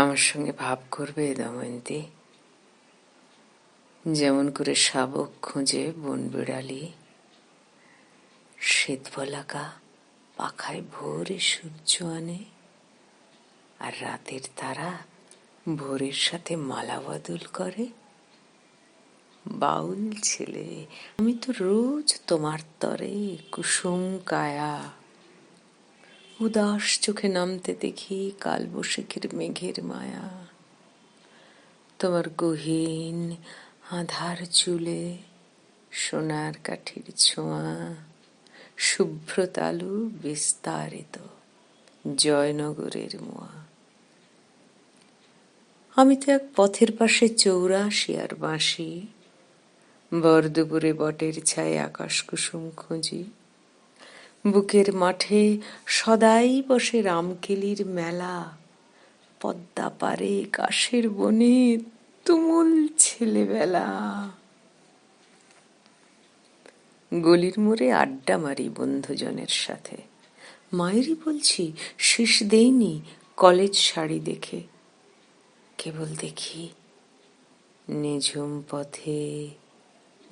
আমার সঙ্গে ভাব করবে দময়ন্তী। যেমন করে শাবক খুঁজে বন বিড়ালি শীত বলাকা পাখায় ভোরে সূর্য আনে, আর রাতের তারা ভোরের সাথে মালা বদল করে। বাউল ছেলে, আমি তো রোজ তোমার তরে কুসুম কায়া উদাস চোখে নামতে দেখি কালবৈশাখীর মেঘের মায়া। তোমার গহীন আধার চুলে সোনার কাঠির ছোঁয়া, শুভ্রতালু বিস্তারিত জয়নগরের মোয়া। আমি তো এক পথের পাশে চৌরাশি আর বাঁশি বরদুপুরে বটের ছায় আকাশ কুসুম খুঁজি। বুকের মাঠে সদাই বসে রামকেলির মেলা। পদ্মা পারে কাশের বনে তুমুল ছেলেবেলা। গলির মোড়ে আড্ডা মারি বন্ধুজনের সাথে। মায়েরই বলছি, শেষ দেইনি কলেজ শাড়ি দেখে। কেবল দেখি নিঝুম পথে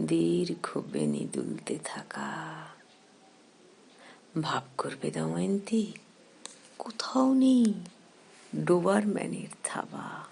দীর্ঘ বেনি দুলতে থাকা। ভাব করবে দময়ন্তী কোথাও নেই। ডোবার ম্যানের থাবা।